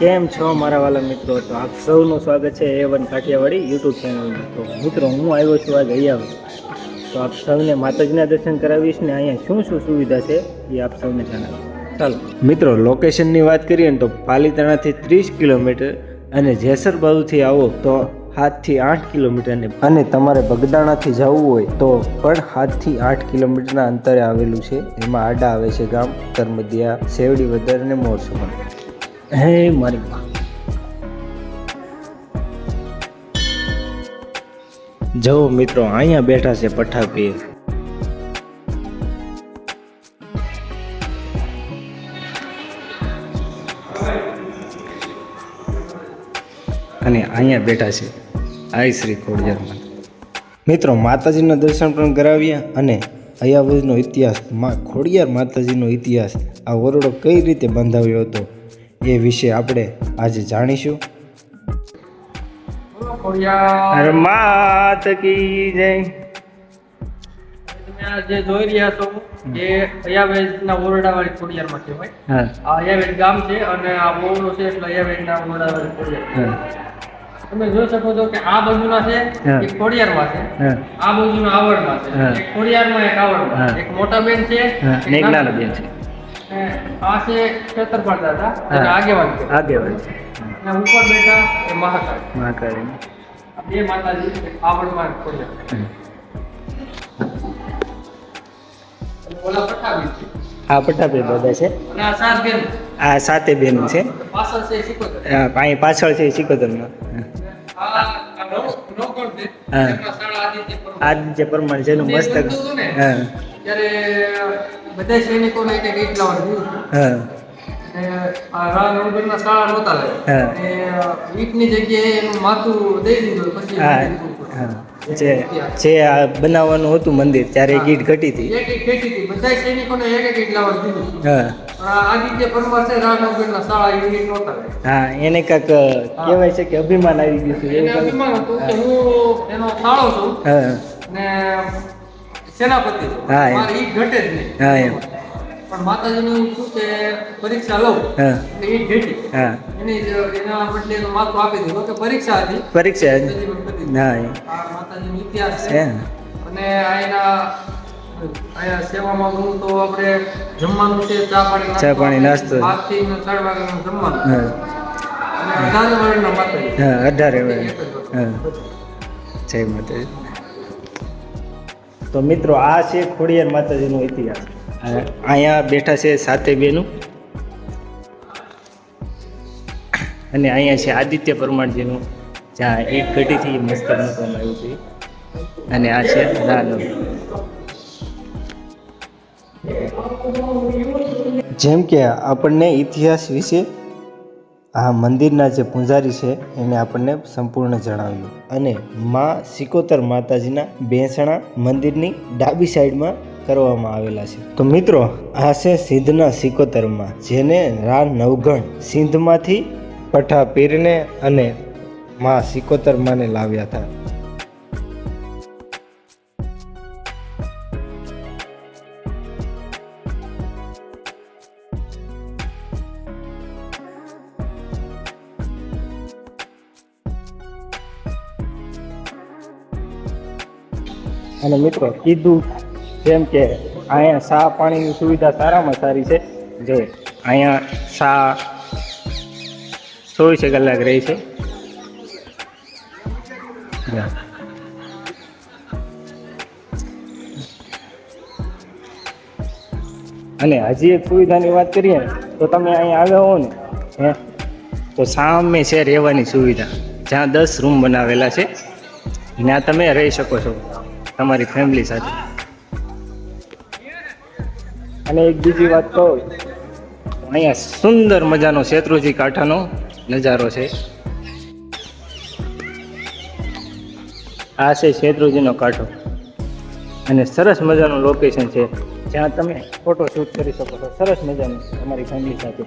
કેમ છો મારા વાલા મિત્રો? તો આપ સૌનું સ્વાગત છે એ વન કાઠિયાવાડી યુટ્યુબ ચેનલમાં તો મિત્રો, હું આવ્યો છું આ ગયા તો આપ સૌને માતાજીના દર્શન કરાવીશ ને અહીંયા શું શું સુવિધા છે એ આપ સૌને જણાવીશ. ચાલો. મિત્રો લોકેશનની વાત કરીએ ને તો પાલીતાણાથી ત્રીસ કિલોમીટર અને જેસર બાજુથી આવો તો સાતથી આઠ કિલોમીટરને અને તમારે બગદાણાથી જવું હોય તો પણ સાતથી આઠ કિલોમીટરના અંતરે આવેલું છે. એમાં આડા આવે છે ગામ કરમદિયા સેવડી વધારે અને મોરસુમાં હે મારી માં જો મિત્રો, અહીંયા બેઠા છે પઠાપીર અને અહીંયા બેઠા છે આઈ શ્રી ખોડિયારમાં મિત્રો, માતાજીના દર્શન પણ કરાવ્યા અને અયાવજનો ઇતિહાસ મા ખોડિયાર માતાજીનો ઇતિહાસ આ ઓરડો કઈ રીતે બંધાવ્યો હતો એ વિશે આપણે આજે જાણીશું. માત કી જય. તમે આ જે જોઈ રહ્યા છો એ અયાવેજના ઓરડાવાળી ખોડિયારમાં કહેવાય. હા. આ અયાવેજ ગામ છે અને આ ઓરડો છે એટલે અયાવેજના ઓરડાવાળી ખોડિયાર. તમે જોઈ શકો છો કે આ બાજુના છે એક ખોડિયારમાં છે. આ બાજુના આવડમાં છે. હા. એક ખોડિયારમાં એક આવડમાં. એક મોટા બેન છે એક ને નાના બેન છે. અને આ છે છેતરપાળ દાદા. અને આગેવાન છે. આગેવાન છે. અને ઉપર બેઠા એ મહાકાળ. મહાકાળી. બે માતાજી આવડમાં એક ઓલા પઠાવી છે. આ પટાપી દાદા છે. આ સાત બેન આ સાતે બેન છે. પાછળ છે સિકોતર આ અહીં પાછળ છે હા. એમના આદિત્ય. પ્રમાણે છે એનું મસ્તક. ને, હા. બધા સૈનિકોને એક એક ઈંટ લાવવાનું હા. અને આ રા નવગણના શાળા નહોતા હા. એ અને જગ્યાએ એનું માથું દઈ દીધું પછી હા. જે જે આ બનાવવાનું હતું મંદિર ત્યારે ગીટ ઘટી હતી. એક એક ખેતી હતી. બધા સૈનિકોને એક એક ઈંટ લાવવાનું દીધું હા. આદિત્ય પરમાર છે રા શાળા એ ઈંટ નહોતા હા એને કાક કહેવાય છે કે અભિમાન આવી ગયું છે એને અભિમાન હતું કે હું એનો શાળો છું ને સેનાપતિ. હા, એ મારે ઈ ઘટે જ નહીં. હા, એમ. પણ માતાજીનું શું કે પરીક્ષા લઉં હા. એટલે ઈ ઘટી. હા. એની એના બદલે એનું માથું આપી દીધું. કે પરીક્ષા હતી. પરીક્ષા હતી. હા આ માતાજીનો ઇતિહાસ છે. અને આના અહીંયા સેવામાં હું તો આપણે જમવાનું છે ચા પાણી ચા પાણી, નાસ્તો. ત્રણ વાગ્યાનું જમવાનું. અને અઢારે વર્ષના માતાજી. હા અઢારે વર્ષ. હા. જય માતાજી. તો મિત્રો આ છે ખોડિયાર માતાજીનો ઇતિહાસ. અહીંયા બેઠા છે સાતે બેનું. અને અહીંયા છે આદિત્ય પરમારજીનું જ્યાં એક ઘટીથી મસ્તક મૂકવામાં આવ્યું છે અને આ છે રાનવ જેમ કે આપણને ઇતિહાસ વિશે આ મંદિરના જે પૂજારી છે, એને આપણને સંપૂર્ણ જણાવ્યું. અને માં સિકોતર માતાજીના બેસણા મંદિરની ડાબી સાઈડમાં કરવામાં આવેલા છે. તો મિત્રો, આ છે સિંધના સિકોતરમાં, જેને રા નવગણ સિંધમાંથી પઠા પીરને અને માં સિકોતર માને લાવ્યા હતા. અને મિત્રો કીધું જેમ કે અહીંયા શા પાણીની સુવિધા સારામાં સારી છે. જો અહીંયા શા ચોવીસે કલાક રહી છે. અને હજી એક સુવિધાની વાત કરીએ તો તમે અહીંયા આવ્યા હો ને, હે, તો સામે છે રહેવાની સુવિધા. જ્યાં દસ રૂમ બનાવેલા છે. ત્યાં તમે રહી શકો છો. તમારી ફેમિલી સાથે. અને એક બીજી વાત કહું, અહીંયા સુંદર મજાનો શેત્રુજી કાંઠાનો નજારો છે. આ છે શેત્રુજીનો કાંઠો. અને સરસ મજાનું લોકેશન છે. જ્યાં તમે ફોટો શૂટ કરી શકો છો. સરસ મજાનું તમારી ફેમિલી સાથે.